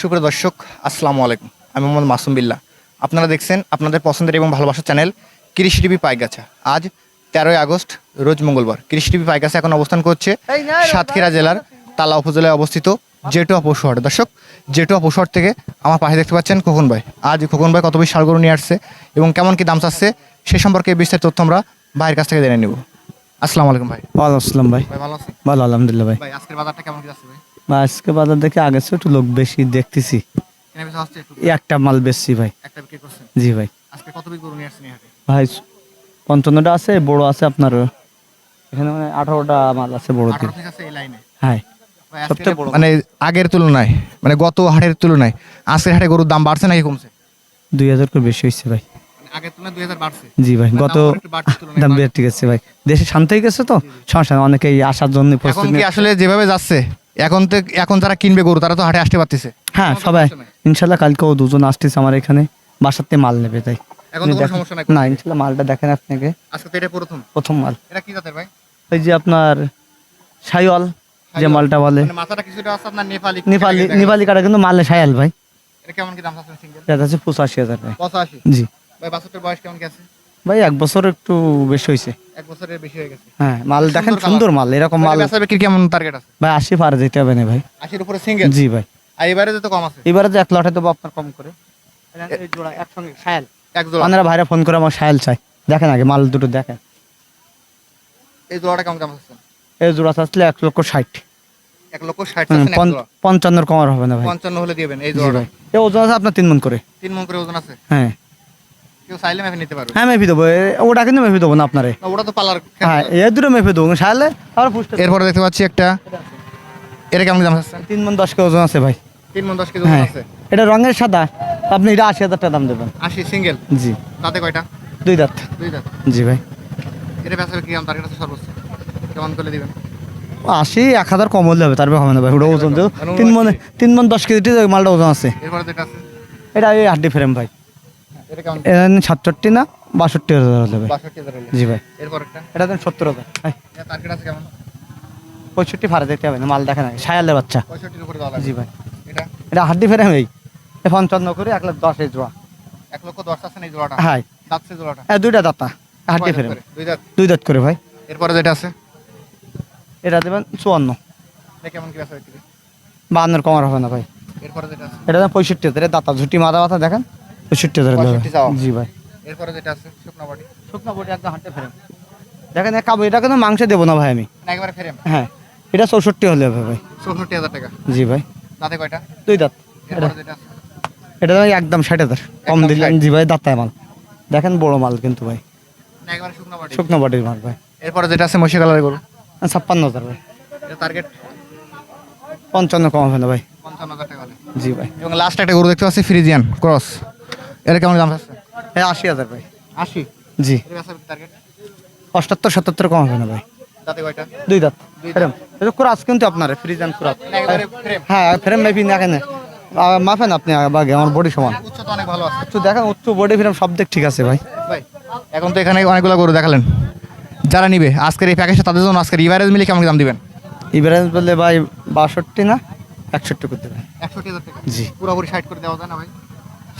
সুপ্রিয় দর্শক আসসালামু আলাইকুম। আমি মোহাম্মদ মাসুম বিল্লাহ। আপনারা দেখছেন আপনাদের পছন্দের এবং ভালোবাসার চ্যানেল কৃষি টিভি পাইগাছা। আজ তেরোই আগস্ট রোজ মঙ্গলবার। কৃষি টিভি পাইগাছা এখন অবস্থান করছে সাতক্ষীরা জেলার তালা উপজেলায় অবস্থিত জেটুয়া পশুহাট। দর্শক জেটুয়া পশুহাট থেকে আমার পাশে দেখতে পাচ্ছেন খোকন ভাই। আজ খোকন ভাই কত বেশি সারগরু নিয়ে আসছে এবং কেমন কি দাম চাচ্ছে সে সম্পর্কে বিস্তারিত তথ্য আমরা ভাইয়ের কাছ থেকে জেনে নেব। আসসালামু আলাইকুম ভাই। ওয়ালাইকুম আসসালাম ভাই। ভাই ভালো আছেন? ভালো আলহামদুলিল্লাহ ভাই। ভাই আজকের বাজারটা কেমন কি যাচ্ছে ভাই? ভাই, আজকে বাজার দেখে আগে চেয়ে একটু লোক বেশি দেখতেছি। একটু এই একটা মাল বেচছি ভাই। একটা বিক্রি করছেন? জি ভাই। ভাই পঞ্চান্নটা আছে বড় আছে আপনার এখানে মানে আঠারোটা মাল আছে বড় হ্যাঁ। মানে আগের তুলনায় মানে গত হাটের তুলনায় আজকের হাটে গরুর দাম বাড়ছে নাকি কমছে? দুই হাজার করে বেশি হয়েছে ভাই। মানে জি ভাই মানে গত দাম ঠিক আছে ভাই। দেশে শান্ত হয়ে গেছে তো? সমস্যা অনেকেই আসার জন্য প্রস্তুতি আসলে যেভাবে যাচ্ছে এখন তো এখন যারা কিনবে গরু তারা তো হাটে আসতে পারতেছে। হ্যাঁ সবাই। ইনশাল্লাহ কালকেও দুজন আসতেছে আমার এখানে বাসাতে মাল নেবে তাই। এখন তো কোনো সমস্যা নাই না ইনশাল্লাহ মালটা দেখেন আপনাকে। আজকে তো এটা প্রথম? প্রথম মাল। এটা কি জাতের ভাই? এই যে আপনার সাইওয়াল যে মালটা বলে। মানে মাথাটা কিছুটা আছে আপনার নেপালি নেপালি নেপালি কাটা কিন্তু মালে সায়াল ভাই। এটা কেমন কি দাম আছে সিঙ্গেল এটা আছে পঁচাশি হাজার ভাই। পঁচাশি? জি। ভাই বয়স কেমন কি আছে? ভাই এক বছর একটু বেশি হয়েছে এক বছরের বেশি হয়ে গেছে। হ্যাঁ মাল দেখেন সুন্দর মাল এরকম মাল বেচা বিক্রি কেমন টার্গেট আছে? ভাই আশি পার যেতে হবে না ভাই। আশির উপরে সিঙ্গেল জি ভাই। আর এবারে তো কম আছে? এবারে তো এক লটে দেবো আপনার কম করে। এই জোড়া একসঙ্গে সায়াল এক জোড়া আপনারা ভাইরা ফোন করে আমার সায়াল চাই। দেখেন আগে মাল দুটো দেখেন। এই জোড়াটা কেমন দাম আছে? এই জোড়া আসলে এক লক্ষ ষাট। এক লক্ষ ষাট জোড়া। পঞ্চান্নর কমার হবে না ভাই। পঞ্চান্ন হলে দিবেন এই জি জোড়াটা। ভাই। এই ওজন আছে আপনার তিন মন করে। তিন মন করে ওজন আছে? হ্যাঁ। কেউ চাইলে মেপে নিতে পারবে। হ্যাঁ মেপি দেবো। ওটা কিন্তু মেপি দেবো না আপনারে। ওটা তো পালার হ্যাঁ দুটো মেপে দেবো। সায়ালে আর এরপরে দেখতে পাচ্ছি একটা। এটা কেমন দাম আছে? তিন মন দশ কেজি ওজন আছে ভাই। তিন মন দশ কেজি ওজন হ্যাঁ আছে? এটা রঙের সাদা। আপনি এটা আশি হাজার টাকা দাম দেবেন। আশি সিঙ্গেল? জি। তাতে কয়টা? দুই দাঁত। দুই দাঁত। জি ভাই। এটা সর্বোচ্চ? কেমন করে দিবেন? আশি এক হাজার কম হলে হবে তারপরে হবে না ভাই। ওটা ওজন মানে তিন মনে তিন মন দশ কেজি মালটা ওজন আছে। এরপরে এটা এই হাড্ডি ফ্রেম ভাই। সাতষট্টি না? বাষট্টি হাজার হলে ভাই বাষট্টি হাজার হলে। জি ভাই। এরপর একটা? এটা দেন সত্তর হাজার। টার্গেট আছে কেমন? পঁয়ষট্টি ভাড়া দিতে হবে না মাল দেখে না। সায়ালের বাচ্চা। জি ভাই। এটা? এটা হাড্ডি ফ্রেম এই পঞ্চান্ন করে এক লাখ দশ এই জোড়া। এক লক্ষ দশ আছে এই জোড়াটা? হ্যাঁ জোড়াটা? হ্যাঁ দুইটা দাঁতা হাড্ডি দুই দাঁত? দুই দাঁত করে ভাই। এরপরে যেটা আছে? এটা দেবেন চুয়ান্ন। কেমন কি বিক্রি? বাহান্নর কমার হবে না ভাই। এরপরে যেটা এটা পঁয়ষট্টি হাজার। দাঁতা ঝুটি মাথা মাথা দেখেন। পঁয়ষট্টি হাজার হলে হবে। 65 চাওয়া। জি ভাই। এরপরে যেটা আছে শুকনো বাড়ি। শুকনো বডি একদম হাঁটতে ফ্রেম। দেখেন এক কাবু এটা কিন্তু মাংস দেবো না ভাই আমি। একবারে ফেরেম। হ্যাঁ এটা চৌষট্টি হলে হবে ভাই। চৌষট্টি হাজার টাকা। জি ভাই। তাতে কয়টা? দুই দাঁত। এটা একদম ষাট হাজার। কম দিলেন জি ভাই দাঁতায় মাল দেখেন বড় মাল কিন্তু ভাই। শুকনো বাড়ি। বডির মাল ভাই। এরপরে যেটা আছে মশি কালারের গরু। ছাপ্পান্ন হাজার ভাই। এটা টার্গেট পঞ্চান্ন কম হবে না ভাই। পঞ্চান্ন হাজার টাকা জি ভাই। এবং লাস্ট একটা গরু দেখতে পাচ্ছি ফ্রিজিয়ান ক্রস এটা কেমন দাম আছে? এই আশি হাজার ভাই। আশি? জি। অষ্টাত্তর সত্তর কম হবে না ভাই। দুই দাঁত। ফ্রেম। এটা ক্রাস কিন্তু আপনার ক্রাস না একবারে ফ্রেম হ্যাঁ ফ্রেম মেপি দেখেন মাফেন আপনি বাগে আমার বডি সমান। উচ্চ অনেক ভালো আছে। একটু দেখেন উচ্চ বডি ফ্রেম সব দিক ঠিক আছে ভাই। ভাই এখন তো এখানে অনেকগুলো গরু দেখালেন। যারা নিবে আজকের এই প্যাকেজটা তাদের জন্য আজকের ইভারেজ মিলে কেমন দাম দিবেন? ইভারেজ বললে ভাই বাষট্টি না একষট্টি করতে দেবেন। একষট্টি জি। পুরোপুরি ষাট করে দেওয়া যায় না ভাই?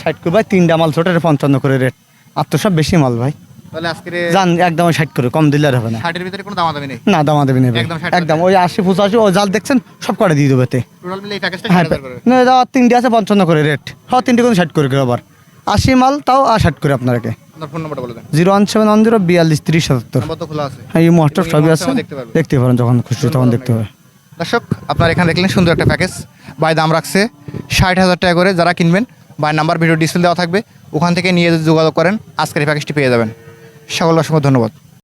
ষাট করে ভাই? তিনটা মাল ছোটের পঞ্চান্ন করে রেট আর তো সব বেশি মাল ভাই। তাহলে আজকের জান একদম ষাট করে কম দিলে আর হবে না। ষাটের ভিতরে কোনো দাম দামি নেই? না দামা দেবেন ভাই। একদম একদম ওই আশি পঁচাশি ও জাল দেখছেন সব করে দিয়ে দেবে তে টোটাল মিলে এই প্যাকেজটা হ্যাঁ না দাও তিনটে আছে পঞ্চান্ন করে রেট হ্যাঁ তিনটে ষাট করে আবার। আশি মাল তাও আর ষাট করে আপনাকে zero one seven one zero বিয়াল্লিশ তিরিশ সাতাত্তর। হ্যাঁ এই সবই আছে দেখতে দেখতে পারেন যখন খুশি তখন দেখতে হবে। দর্শক আপনার এখানে দেখলেন সুন্দর একটা প্যাকেজ বাই দাম রাখছে ষাট হাজার টাকা করে যারা কিনবেন। বাই নাম্বার, ভিডিও ডিসপ্লে দেওয়া থাকবে, ওখান থেকে নিয়ে যোগাযোগ করেন, আজকের এই প্যাকেজটি পেয়ে যাবেন। সকল অসংখ্য ধন্যবাদ।